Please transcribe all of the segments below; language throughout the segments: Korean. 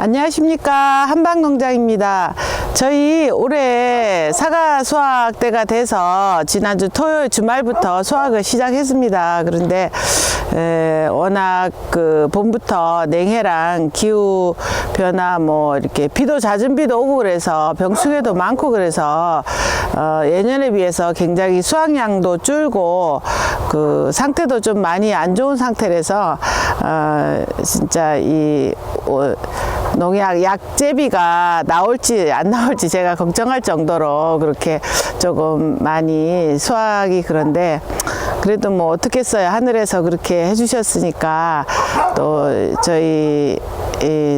안녕하십니까 한방농장입니다. 저희 올해 사과 수확 때가 돼서 지난주 토요일 주말부터 수확을 시작했습니다. 그런데 에, 워낙 그 봄부터 냉해랑 기후 변화 뭐 이렇게 비도 잦은 비도 오고 그래서 병충해도 많고 그래서 어, 예년에 비해서 굉장히 수확량도 줄고 그 상태도 좀 많이 안 좋은 상태라서 어, 진짜 이 어, 농약 약제비가 나올지 안 나올지 제가 걱정할 정도로 그렇게 조금 많이 수확이 그런데 그래도 뭐 어떻겠어요 하늘에서 그렇게 해주셨으니까 또 저희 이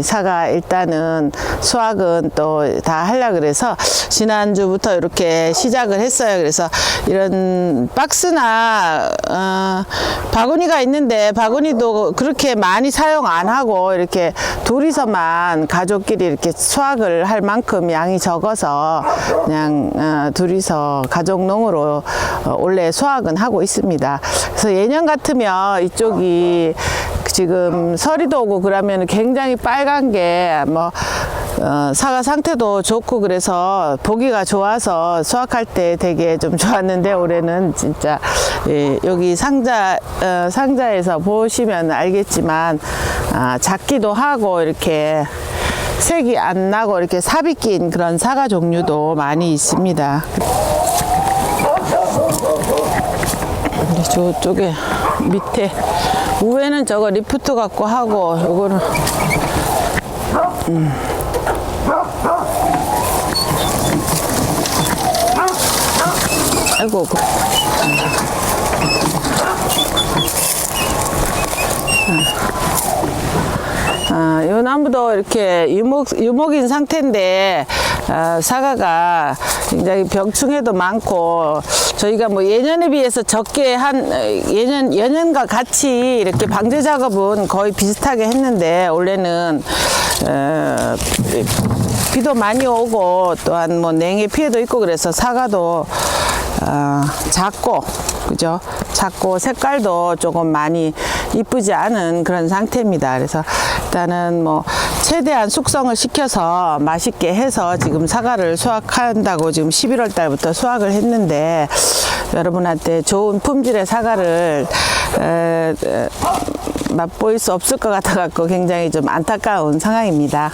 사과 일단은 수확은 또 다 하려 그래서 지난주부터 이렇게 시작을 했어요. 그래서 이런 박스나 어, 바구니가 있는데 바구니도 그렇게 많이 사용 안 하고 이렇게 둘이서만 가족끼리 이렇게 수확을 할 만큼 양이 적어서 그냥 어, 둘이서 가족농으로 어, 원래 수확은 하고 있습니다. 그래서 예년 같으면 이쪽이 지금 서리도 오고 그러면 굉장히 빨간 게뭐 어, 사과 상태도 좋고 그래서 보기가 좋아서 수확할 때 되게 좀 좋았는데 올해는 진짜 예, 여기 상자 어, 상자에서 보시면 알겠지만 아, 작기도 하고 이렇게 색이 안 나고 이렇게 삽이 낀 그런 사과 종류도 많이 있습니다. 저쪽에 밑에 위에는 저거 리프트 갖고 하고 요거는 음. 아이고 그- 아, 요 나무도 이렇게 유목, 유목인 상태인데, 아, 사과가 굉장히 병충해도 많고, 저희가 뭐 예년에 비해서 적게 한, 어, 예년, 예년과 같이 이렇게 방제 작업은 거의 비슷하게 했는데, 올해는, 어, 비도 많이 오고, 또한 뭐 냉해 피해도 있고 그래서 사과도, 어, 작고, 그죠? 작고 색깔도 조금 많이 이쁘지 않은 그런 상태입니다. 그래서 일단은 뭐 최대한 숙성을 시켜서 맛있게 해서 지금 사과를 수확한다고 지금 11월 달부터 수확을 했는데 여러분한테 좋은 품질의 사과를 에, 에, 맛보일 수 없을 것 같아 갖고 굉장히 좀 안타까운 상황입니다.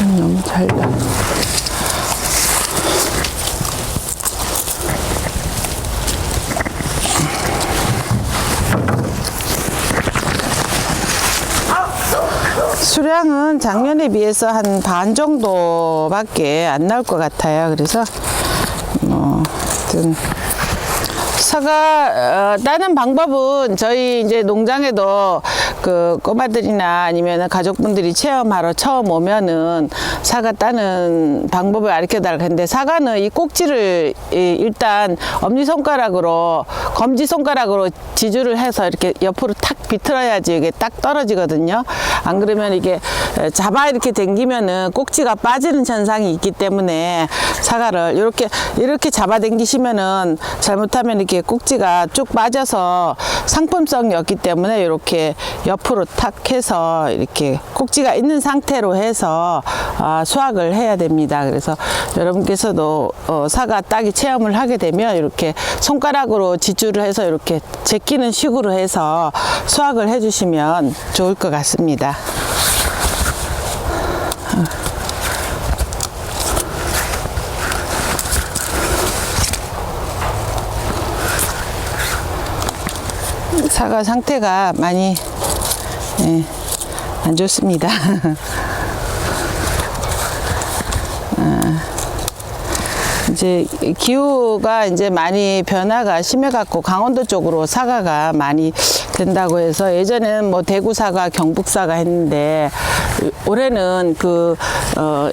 음, 너무 잘 나. 수량은 작년에 비해서 한 반 정도밖에 안 나올 것 같아요. 그래서 뭐 하여튼 사과 어, 따는 방법은 저희 이제 농장에도 그 꼬마들이나 아니면 가족분들이 체험하러 처음 오면은 사과 따는 방법을 달라고 했는데 사과는 이 꼭지를 이 일단 엄지 손가락으로 검지 손가락으로 지주를 해서 이렇게 옆으로 탁 비틀어야지 이게 딱 떨어지거든요. 안 그러면 이게 잡아 이렇게 당기면은 꼭지가 빠지는 현상이 있기 때문에 사과를 이렇게 이렇게 잡아 당기시면은 잘못하면 이렇게 꼭지가 쭉 빠져서 상품성이 없기 때문에 이렇게 옆으로 탁 해서 이렇게 꼭지가 있는 상태로 해서 아, 수확을 해야 됩니다. 그래서 여러분께서도 어, 사과 따기 체험을 하게 되면 이렇게 손가락으로 지주를 해서 이렇게 제끼는 식으로 해서 수확을 해주시면 좋을 것 같습니다. 사과 상태가 많이 예, 안 좋습니다. 아, 이제 기후가 이제 많이 변화가 심해 갖고 강원도 쪽으로 사과가 많이 된다고 해서 예전에는 뭐 대구 사과, 경북 사과 했는데 올해는 그 어,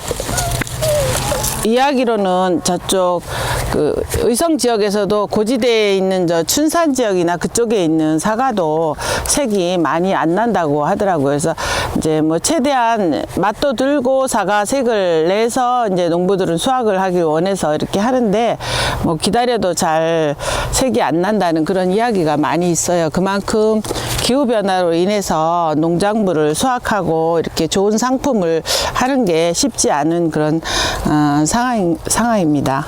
이야기로는 저쪽 그 의성 지역에서도 고지대에 있는 저 춘산 지역이나 그쪽에 있는 사과도 색이 많이 안 난다고 하더라고요. 그래서 이제 뭐 최대한 맛도 들고 사과 색을 내서 이제 농부들은 수확을 하길 원해서 이렇게 하는데 뭐 기다려도 잘 색이 안 난다는 그런 이야기가 많이 있어요. 그만큼 기후 변화로 인해서 농작물을 수확하고 이렇게 좋은 상품을 하는 게 쉽지 않은 그런 어, 상황 상황입니다.